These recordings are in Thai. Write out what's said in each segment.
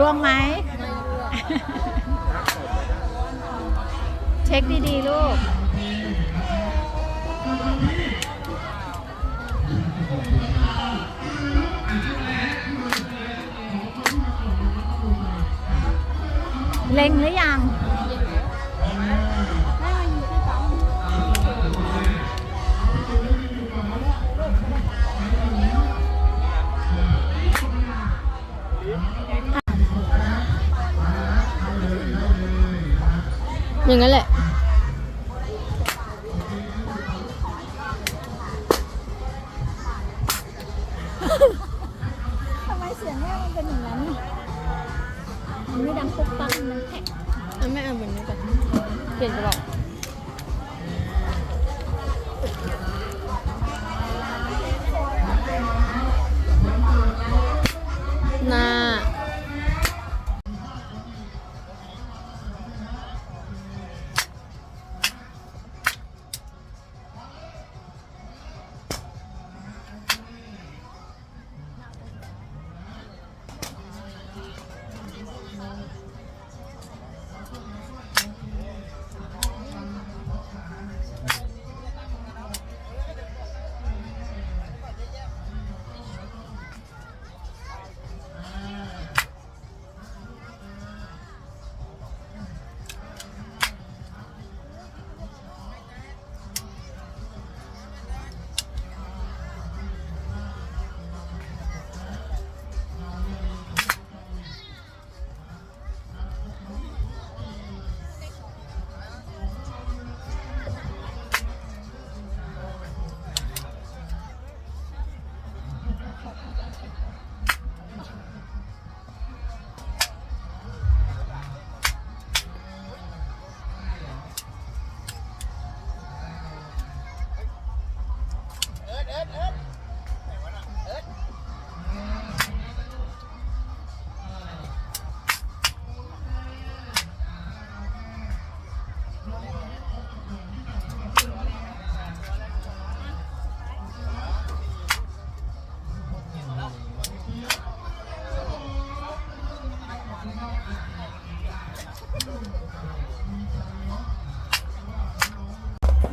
ร่วงไหม เช็คดีๆ ลูก เล็งหรือยัง อย่างนั้นแหละ ทำไมเสียงแม่มันเป็นอย่างนั้นมันไม่ดังปุ๊บปั๊บมันแท็กอันไม่เอาเหมือนนี้ก่อนเปลี่ยนกระบอก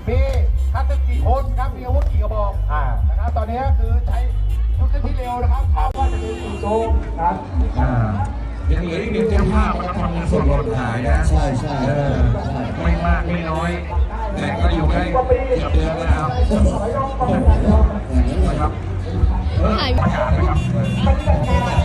มีคัตเตอร์กี่คนครับมีอาวุธกี่กระบอกอ่านะครับตอนนี้คือใช้ยุทธที่เร็วนะครับคาดว่าจะเป็นสี่โซนครับอ่ายังเหลืออีกหนึ่งเจ้าภาพนะครับทำเงินสดหล่นหายนะใช่ใช่เออไม่มากไม่น้อย แต่ก็อยู่ได้เกือบเดือนแล้วนะครับนะครับเออประกาศนะครับ